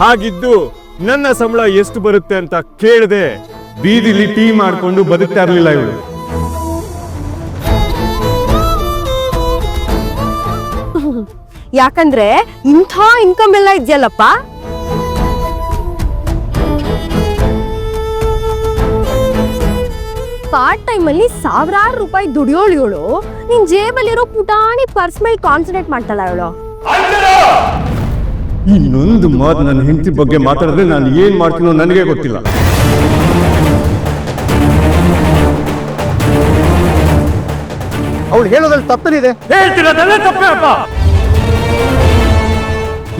ಹಾಗಿದ್ದು ನನ್ನ ಸಂಬಳ ಎಷ್ಟು ಬರುತ್ತೆ ಅಂತ ಕೇಳದೆ ಬೀದಿಲಿ ಟೀ ಮಾಡ್ಕೊಂಡು ಬದುಕ್ತಾ ಇರಲಿಲ್ಲ ಇವಳು. ಯಾಕಂದ್ರೆ ಇಂಥ ಇನ್ಕಮ್ ಎಲ್ಲ ಇದೆಯಲ್ಲಪ್ಪ? ಪಾರ್ಟ್ ಟೈಮ್ ಅಲ್ಲಿ ಸಾವಿರಾರು ರೂಪಾಯಿ ದುಡಿಯೋಳು ಇವಳು. ನಿನ್ ಜೇಬಲ್ಲಿರೋ ಪುಟಾಣಿ ಪರ್ಸ್ ಮೇಲೆ ಕಾನ್ಸಂಟ್ರೇಟ್ ಮಾಡ್ತಾಳ ಇವಳು. ಇನ್ನೊಂದು ಮಾತು ನನ್ನ ಹೆಂಡತಿ ಬಗ್ಗೆ ಮಾತಾಡಿದ್ರೆ ನಾನು ಏನ್ ಮಾಡ್ತೀನೋ ನನಗೆ ಗೊತ್ತಿಲ್ಲ. ಅವಳು ಹೇಳೋದ್ರಲ್ಲಿ ತಪ್ಪನಿದೆ? ಹೇಳ್ತಿರೋದೆಲ್ಲ ತಪ್ಪೇ ಅಪ್ಪ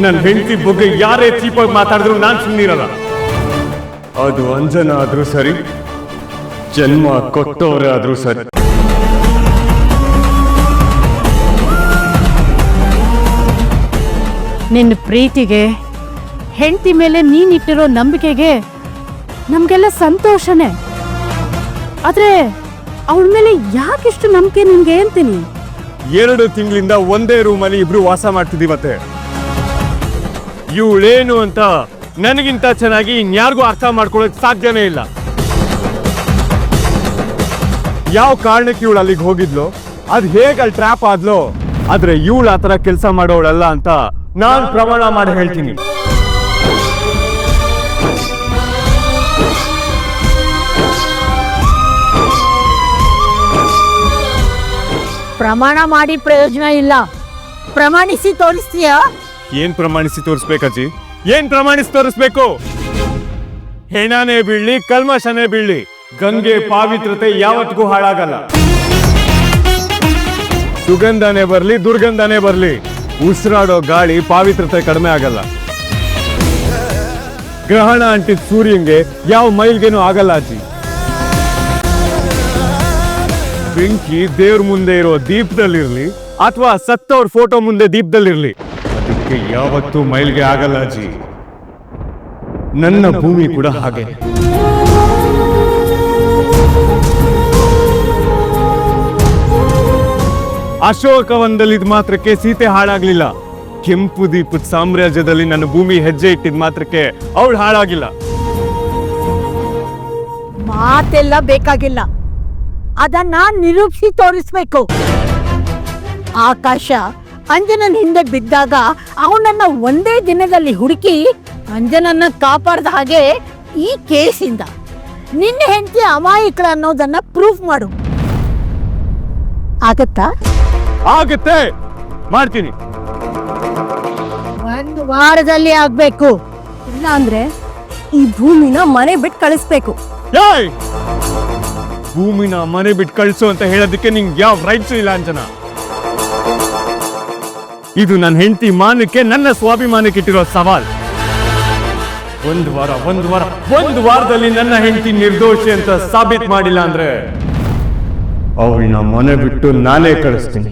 ನನ್ನ ಹೆಂಡತಿ ಬಗ್ಗೆ ಯಾರೇ ಚೀಪಾಗಿ ಮಾತಾಡಿದ್ರು ನಾನು ಸುಮ್ಮನಿರಲ್ಲ ಅದು ಅಂಜನ ಆದ್ರೂ ಸರಿ ಜನ್ಮ ಕೊಟ್ಟವರೇ ಆದ್ರೂ ಸರಿ. ನಿನ್ನ ಪ್ರೀತಿಗೆ, ಹೆಂಡತಿ ಮೇಲೆ ನೀನಿಟ್ಟಿರೋ ನಂಬಿಕೆಗೆ ನಮಗೆಲ್ಲ ಸಂತೋಷನೇ. ಆದ್ರೆ ಅವಳ ಮೇಲೆ ಯಾಕಿಷ್ಟು ನಂಬಿಕೆ ನಿನ್ಗೆ ಅಂತೀನಿ? ಎರಡು ತಿಂಗಳಿಂದ ಒಂದೇ ರೂಮಲ್ಲಿ ಇಬ್ರು ವಾಸ ಮಾಡ್ತಿದೀವತ್ತೆ ಇವಳೇನು ಅಂತ ನನಗಿಂತ ಚೆನ್ನಾಗಿ ಇನ್ಯಾರಿಗೂ ಅರ್ಥ ಮಾಡ್ಕೊಳ್ಳೋಕೆ ಸಾಧ್ಯನೇ ಇಲ್ಲ. ಯಾವ ಕಾರಣಕ್ಕೆ ಇವಳು ಅಲ್ಲಿಗೆ ಹೋಗಿದ್ಲು, ಅದು ಹೇಗೆ ಅಲ್ಲಿ ಟ್ರ್ಯಾಪ್ ಆದ್ಲೋ, ಆದರೆ ಇವಳು ಆ ಥರ ಕೆಲಸ ಮಾಡೋವಳಲ್ಲ ಅಂತ ನಾನ್ ಪ್ರಮಾಣ ಮಾಡಿ ಹೇಳ್ತೀನಿ. ಪ್ರಮಾಣ ಮಾಡಿ ಪ್ರಯೋಜನ ಇಲ್ಲ. ಪ್ರಮಾಣಿಸಿ ತೋರಿಸ್ತೀಯಾ? ಏನ್ ಪ್ರಮಾಣಿಸಿ ತೋರಿಸ್ಬೇಕಜ್ಜಿ ಏನ್ ಪ್ರಮಾಣಿಸಿ ತೋರಿಸ್ಬೇಕು? ಹೆಣಾನೆ ಬೀಳ್ಲಿ ಕಲ್ಮಶನೇ ಬೀಳ್ಲಿ ಗಂಗೆ ಪಾವಿತ್ರತೆ ಯಾವತ್ತಿಗೂ ಹಾಳಾಗಲ್ಲ. ಸುಗಂಧನೇ ಬರ್ಲಿ ದುರ್ಗಂಧನೇ ಬರ್ಲಿ. ಉಸಿರಾಡೋ ಗಾಳಿ ಪಾವಿತ್ರತೆ ಕಡಿಮೆ ಆಗಲ್ಲ. ಗ್ರಹಣ ಅಂಟಿದ ಸೂರ್ಯಂಗೆ ಯಾವ ಮೈಲ್ಗೇನು ಆಗಲ್ಲ ಅಜ್ಜಿ. ಬೆಂಕಿ ದೇವ್ರ ಮುಂದೆ ಇರೋ ದೀಪದಲ್ಲಿರ್ಲಿ ಅಥವಾ ಸತ್ತವ್ರ ಫೋಟೋ ಮುಂದೆ ದೀಪದಲ್ಲಿರ್ಲಿ. ಅದಕ್ಕೆ ಯಾವತ್ತೂ ಮೈಲ್ಗೆ ಆಗಲ್ಲ ಅಜ್ಜಿ. ನನ್ನ ಭೂಮಿ ಕೂಡ ಹಾಗೆ. ಅಶೋಕವನದಲ್ಲಿದ್ ಮಾತ್ರಕ್ಕೆ ಸೀತೆ ಹಾಳಾಗ್ಲಿಲ್ಲ. ಕೆಂಪು ದೀಪದ ಸಾಮ್ರಾಜ್ಯದಲ್ಲಿ ನನ್ನ ಭೂಮಿ ಹೆಜ್ಜೆ ಇಟ್ಟಿದ್ ಮಾತ್ರಕ್ಕೆ ಅವಳು ಹಾಳಾಗಿಲ್ಲ. ಮಾತೆಲ್ಲ ಬೇಕಾಗಿಲ್ಲ. ಅದನ್ನ ನಿರೂಪಿಸಿ ತೋರಿಸ್ಬೇಕು. ಆಕಾಶ ಅಂಜನನ್ ಹಿಂದೆ ಬಿದ್ದಾಗ ಅವನನ್ನ ಒಂದೇ ದಿನದಲ್ಲಿ ಹುಡುಕಿ ಅಂಜನನ್ನ ಕಾಪಾಡ್ದ ಹಾಗೆ ಈ ಕೇಸಿಂದ. ನಿನ್ನ ಹೆಂಡತಿ ಅಮಾಯಕಳ ಅನ್ನೋದನ್ನ ಪ್ರೂಫ್ ಮಾಡು. ಆಗತ್ತಾ? ಆಗತ್ತೆ. ಮಾಡ್ತೀನಿ. ಒಂದು ವಾರದಲ್ಲಿ ಆಗ್ಬೇಕು. ಇಲ್ಲ ಅಂದ್ರೆ ಈ ಭೂಮಿನ ಮನೆ ಬಿಟ್ಟು ಕಳಿಸ್ಬೇಕು. ಏಯ್! ಭೂಮಿನ ಮನೆ ಬಿಟ್ಟು ಕಳಿಸು ಅಂತ ಹೇಳೋದಕ್ಕೆ ನಿಂಗೆ ಯಾವ ರೈಟ್ಸ್ ಇಲ್ಲ ಅಂಜನ? ಇದು ನನ್ನ ಹೆಂಡತಿ ಮಾನಕ್ಕೆ ನನ್ನ ಸ್ವಾಭಿಮಾನಕ್ಕೆ ಇಟ್ಟಿರೋ ಸವಾಲ್. ಒಂದು ವಾರ ಒಂದು ವಾರ ಒಂದು ವಾರದಲ್ಲಿ ನನ್ನ ಹೆಂಡತಿ ನಿರ್ದೋಷಿ ಅಂತ ಸಾಬೀತ್ ಮಾಡಿಲ್ಲ ಅಂದ್ರೆ ಅವಳನ್ನ ಮನೆ ಬಿಟ್ಟು ನಾನೇ ಕಳಿಸ್ತೀನಿ.